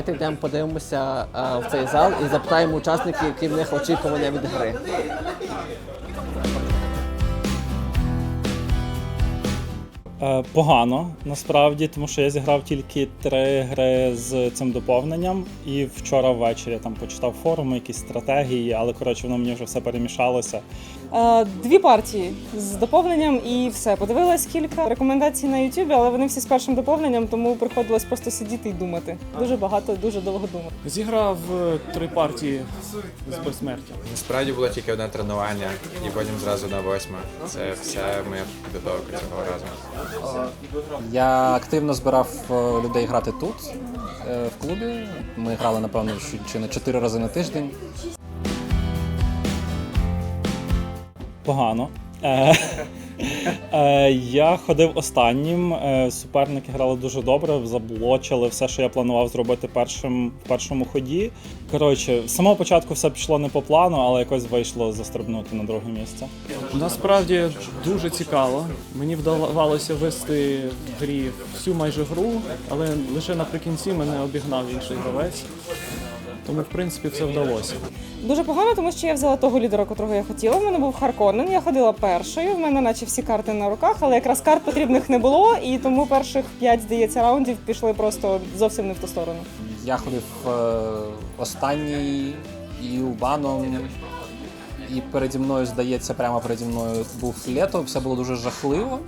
Давайте йдемо подивимося а, в цей зал і запитаємо учасників, які в них очікування від гри. Погано насправді, тому що я зіграв тільки три гри з цим доповненням, і вчора ввечері я там почитав форуми, якісь стратегії, але коротше воно мені вже все перемішалося. Е, Дві партії з доповненням і все. Подивилась кілька рекомендацій на YouTube, але вони всі з першим доповненням, тому приходилось просто сидіти і думати. Дуже багато, дуже довго думати. Зіграв е, три партії з безсмертя. Насправді було тільки одне тренування, і потім зразу на восьме. Це все моя підготовка цього разу. Я активно збирав е, людей грати тут, е, в клубі. Ми грали, напевно, чи- не чотири рази на тиждень. Погано. Е, Я ходив останнім. е, Суперники грали дуже добре, заблочили все, що я планував зробити першим в першому ході. Коротше, з самого початку все пішло не по плану, але якось вийшло застрибнути на друге місце. Насправді дуже цікаво. Мені вдавалося вести в грі всю майже гру, але лише наприкінці мене обігнав інший гравець. Тому, в принципі, все вдалося. Дуже погано, тому що я взяла того лідера, котрого я хотіла. В мене був Харконен. Я ходила першою. В мене наче всі карти на руках, але якраз карт потрібних не було, і тому перших п'ять, здається, раундів пішли просто зовсім не в ту сторону. Я ходив е, останній і Убаном, і переді мною, здається, прямо переді мною був лето. Все було дуже жахливо.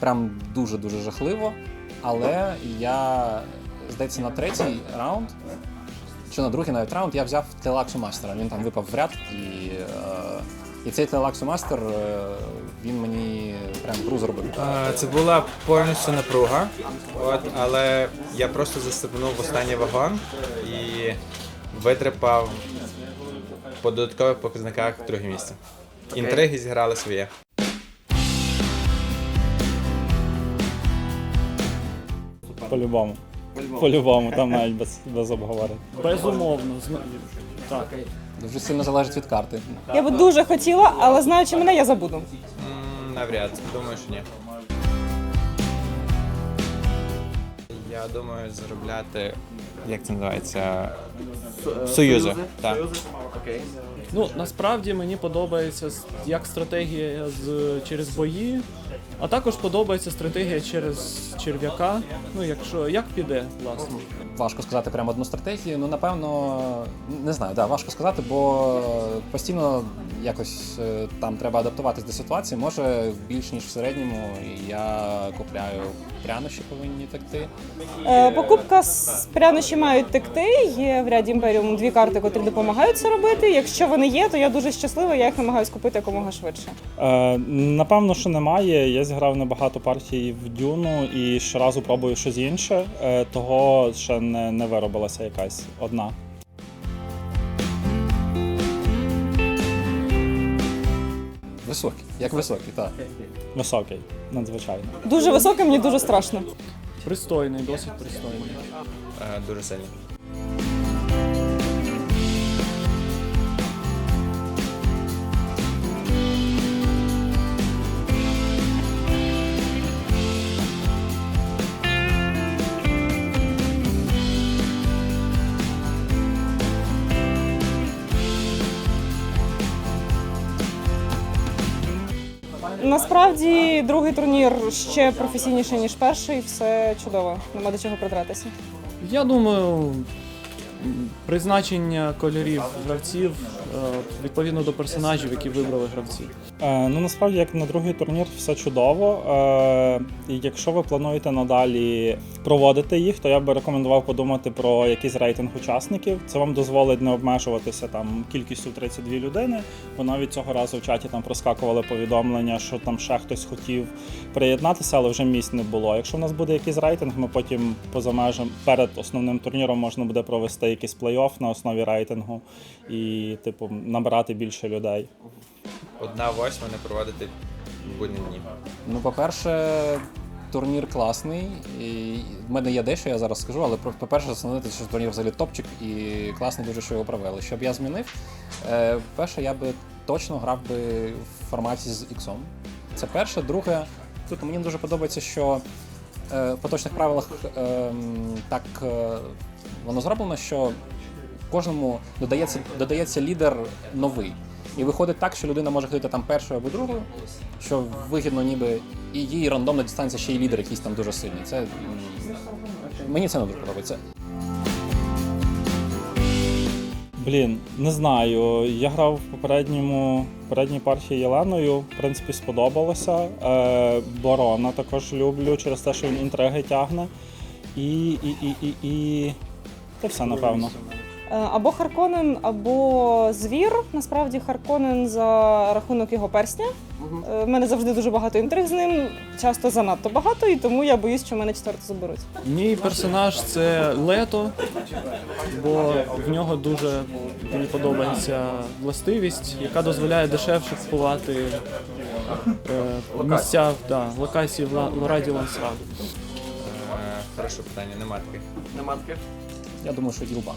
Прям дуже-дуже жахливо. Але я, здається, на третій раунд, чи на другий навіть раунд, я взяв Телаксу Мастера. Він там випав в ряд, і, е, і цей Телаксу Мастер, е, він мені прям гру зробив. Е, Це була повністю напруга, от, але я просто застебнув в останній вагон і витрипав по додаткових показниках друге місце. Інтриги зіграли своє. По-любому. По-любому, там навіть без, без обговорень. Безумовно, зна- так. Дуже сильно залежить від карти. Я би дуже хотіла, але знаючи мене, я забуду. М, Навряд, думаю, що ні. Я думаю заробляти, як це називається? Союзи. Так. Ну, насправді мені подобається як стратегія з, через бої, а також подобається стратегія через черв'яка. Ну, якщо як піде, власне. Важко сказати прямо одну стратегію. Ну, напевно, не знаю, да, важко сказати, бо постійно якось е, там треба адаптуватись до ситуації. Може більш ніж в середньому. І Я купляю прянощі, повинні текти. Е, Покупка з прянощі мають текти. Є в ряді імперіум дві карти, котрі допомагають це робити. Якщо вони є, то я дуже щаслива. Я їх намагаюся купити якомога швидше. Е, напевно, що немає. Я зіграв небагато партій в дюну і щоразу пробую щось інше. Е, того ще не, не виробилася якась одна. Високий. як високий, так. Високий, надзвичайно. Дуже високий, мені дуже страшно. Пристойний, досить пристойний. Е, Дуже сильно. Насправді другий турнір ще професійніший ніж перший. Все чудово, нема до чого придратися. Я думаю, призначення кольорів гравців відповідно до персонажів, які вибрали гравці. Е, ну насправді, як на другий турнір, все чудово. Е, якщо ви плануєте надалі проводити їх, то я би рекомендував подумати про якийсь рейтинг учасників. Це вам дозволить не обмежуватися там кількістю 32 людини. Бо навіть цього разу в чаті там проскакували повідомлення, що там ще хтось хотів приєднатися, але вже місць не було. Якщо в нас буде якийсь рейтинг, ми потім поза межами перед основним турніром можна буде провести якийсь плей-офф на основі рейтингу і, типу, набирати більше людей. Одна восьма не проводити в будні дні. Ну, по-перше, турнір класний. І в мене є дещо, я зараз скажу, але по-перше, встановити, що турнір взагалі топчик і класно дуже, що його провели. Щоб я змінив, е, перше, я би точно грав би в форматі з іксом. Це перше. Друге, тут мені дуже подобається, що е, в поточних правилах ем, так е, Воно зроблено, що кожному додається, додається лідер новий. І виходить так, що людина може ходити там першою або другою, що вигідно ніби і їй рандомно дістанеться ще й лідер, якийсь там дуже сильний. Це мені це не дуже подобається. Блін, не знаю. Я грав в попередньому попередній партії Єленою. В принципі, сподобалося. Е, Борона також люблю через те, що він інтриги тягне. І, і, і, і, і... Та все, напевно. Е, Або Харконен, або звір. Насправді Харконен за рахунок його персня. У мене завжди дуже багато інтриг з ним, часто занадто багато, і тому я боюсь, що мене четверто заберуть. Мій персонаж це Лето, бо в нього дуже мені подобається властивість, яка дозволяє дешевше купувати е, місця да, локації в Ла- в Раді Лансраду. Е, Хороше питання, нема таких. Я думаю, що Ділбан.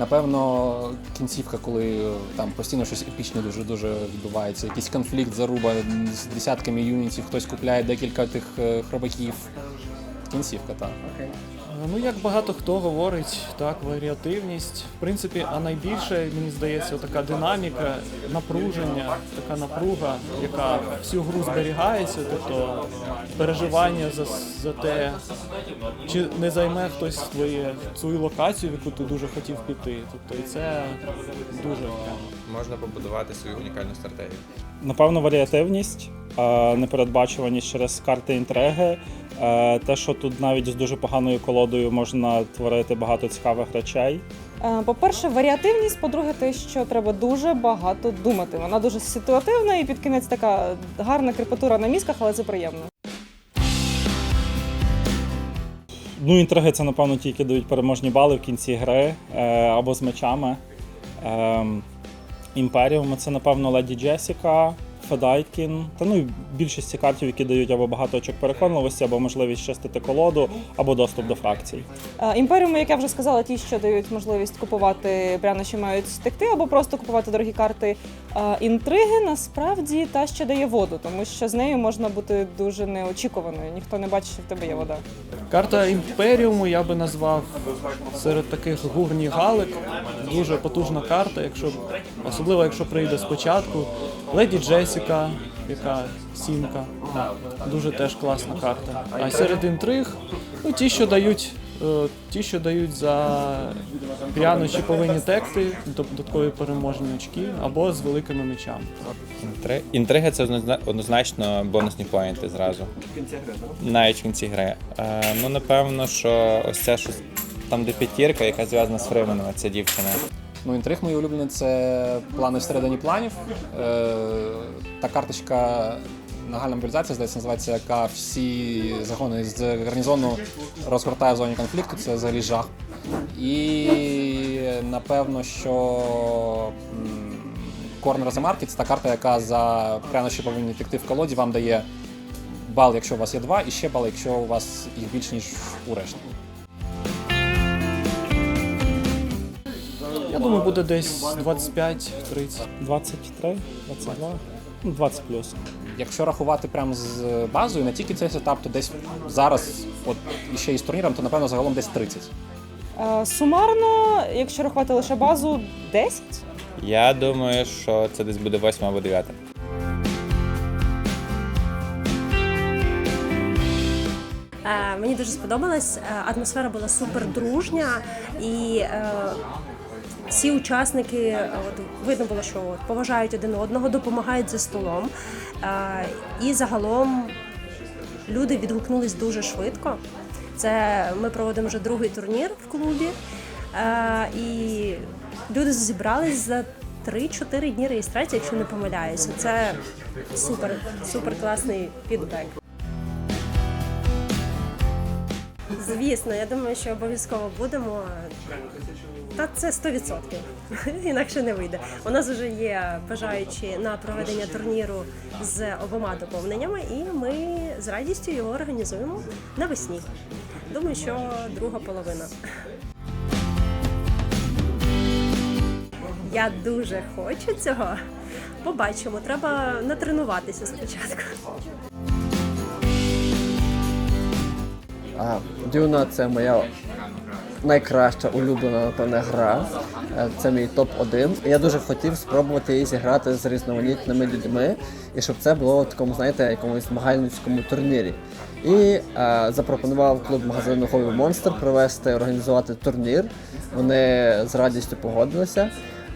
Напевно, кінцівка, коли е, там постійно щось епічне дуже дуже відбувається, якийсь конфлікт, заруба з десятками юнітів, хтось купляє декілька тих е, хробаків. Кінцівка, так. Е, Ну, як багато хто говорить, так, варіативність. В принципі, а найбільше, мені здається, така динаміка, напруження, така напруга, яка всю гру зберігається, тобто переживання за, за те, чи не займе хтось твоє свою локацію, в яку ти дуже хотів піти. Тобто, і це дуже. Можна побудувати свою унікальну стратегію. Напевно, варіативність, непередбачуваність через карти інтриги. Е, Те, що тут навіть з дуже поганою колодою можна творити багато цікавих речей. Е, По-перше, варіативність, по-друге, те, що треба дуже багато думати. Вона дуже ситуативна і під кінець така гарна крепатура на мізках, але це приємно. Ну, інтриги це, напевно, ті, які дають переможні бали в кінці гри е, або з мечами. Ем, Імперіум це, напевно, Леді Джесіка, Федайкін. Та ну і більшість картів, які дають або багато очок переконливості, або можливість щастити колоду, або доступ до фракцій. Е, Імперіуми, як я вже сказала, ті, що дають можливість купувати прянощі, мають стекти, або просто купувати дорогі карти. Інтриги насправді та, що дає воду, тому що з нею можна бути дуже неочікуваною. Ніхто не бачить, що в тебе є вода. Карта імперіуму я би назвав серед таких гурні галик. Дуже потужна карта, якщо особливо якщо прийде спочатку. Леді Джесіка, яка сімка, дуже теж класна карта. А серед інтриг, ну ті, що дають. Е, Ті, що дають за прянощі повинні текти, тобто додаткові переможні очки, або з великими мечами. Інтри... Інтрига це однозначно бонусні поінти зразу. В кінці гри, Навіть в кінці гри. Е, ну, напевно, що ось це що там, де п'ятірка, яка зв'язана з Фрименом, ця дівчина. Ну, інтриг мої улюблені це плани всередині планів. Е, та карточка нагальна мобілізація, здається, називається, яка всі загони з гарнізону розгортає в зоні конфлікту. Це взагалі жах. І напевно, що Corner the Market це та карта, яка за прянощі повинні текти в колоді, вам дає бал, якщо у вас є два, і ще бал, якщо у вас їх більш ніж у решті. Я думаю, буде десь 25-30. 23, 22, ну 20 плюс. Якщо рахувати прямо з базою, не тільки цей сетап, то десь зараз, от ще і з турніром, то напевно загалом десь 30. Е, Сумарно, якщо рахувати лише базу, 10. Я думаю, що це десь буде 8 або 9. Е, Мені дуже сподобалось. Е, Атмосфера була супер дружня і. е, Всі учасники е, от, видно було, що от, поважають один одного, допомагають за столом. Е, І загалом люди відгукнулись дуже швидко. Це ми проводимо вже другий турнір в клубі. Е, І люди зібрались за 3-4 дні реєстрації, якщо не помиляюся. Це супер, супер класний фідбек. Звісно, я думаю, що обов'язково будемо. Та це 100%. Інакше не вийде. У нас вже є бажаючі на проведення турніру з обома доповненнями, і ми з радістю його організуємо навесні. Думаю, що друга половина. Я дуже хочу цього. Побачимо. Треба натренуватися спочатку. А, Дюна це моя найкраща улюблена напевне гра. Е, Це мій топ-1. І Я дуже хотів спробувати її зіграти з різноманітними людьми, і щоб це було в такому, знаєте, якомусь змагальницькому турнірі. І е, запропонував клуб магазину Hobby Monster провести, організувати турнір. Вони з радістю погодилися.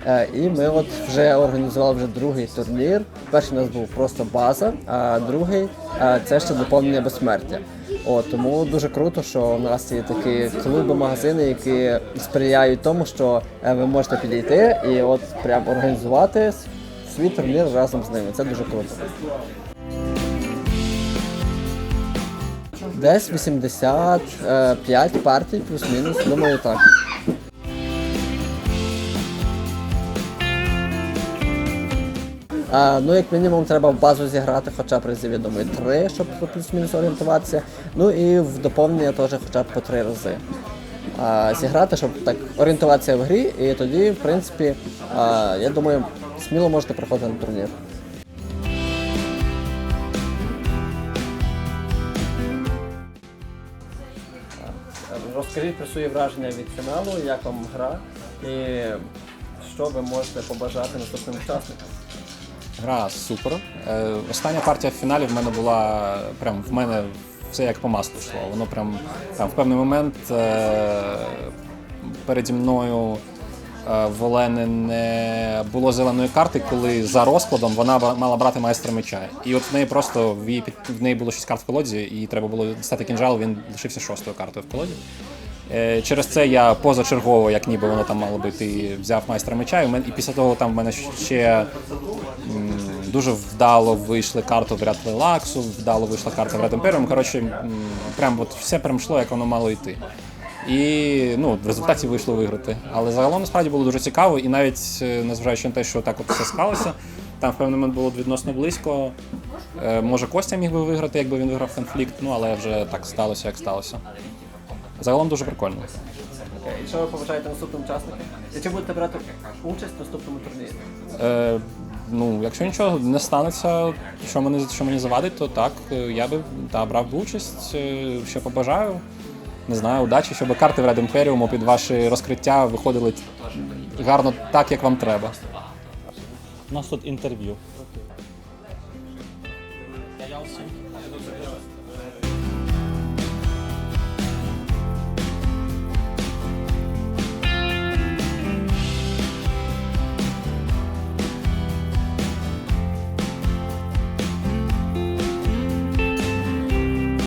Е, І ми от вже організували вже другий турнір. Перший у нас був просто база, а другий е, це ще доповнення безсмертя. От, тому дуже круто, що у нас є такі клуби, магазини, які сприяють тому, що е, ви можете підійти і от прям організувати свій турнір разом з ними. Це дуже круто. Десь 85 партій, плюс-мінус, думаю, так. А, ну, як мінімум, треба в базу зіграти хоча б разів, я думаю, три, щоб плюс-мінус орієнтуватися. Ну і в доповнення теж хоча б по три рази. А, зіграти, щоб так орієнтуватися в грі, і тоді, в принципі, а, я думаю, сміло можете приходити на турнір. Розкажіть про свої враження від фіналу, як вам гра і що ви можете побажати наступним учасникам. Гра супер. Е, остання партія в фіналі в мене була прям в мене все як по маслу йшло. Воно прям там в певний момент е, переді мною е, в Олени не було зеленої карти, коли за розкладом вона мала брати майстра меча. І от в неї просто в, її, в неї було 6 карт в колоді, і треба було дістати кінжал, він лишився шостою картою в колоді. Е, Через це я позачергово, як ніби воно там мало бути, взяв майстра меча, і, мен- і після того там в мене ще м, дуже вдало вийшли карти в ряд Лелаксу, вдало вийшла карта в ряд Імперіум. Коротше, м, прям от все прям йшло, як воно мало йти. І ну, в результаті вийшло виграти. Але загалом насправді було дуже цікаво, і навіть е, незважаючи на те, що так от все склалося, там в певний момент було відносно близько. Е, Може, Костя міг би виграти, якби він виграв конфлікт, ну але вже так сталося, як сталося. Загалом дуже прикольно. Окей, і що ви побажаєте наступним учасникам? І чи будете брати участь в наступному турнірі? Е, ну, якщо нічого не станеться, що мені, що мені завадить, то так, е, я би та, брав би участь, е, що побажаю. Не знаю, удачі, щоб карти в Red Imperium під ваші розкриття виходили гарно так, як вам треба. У нас тут інтерв'ю.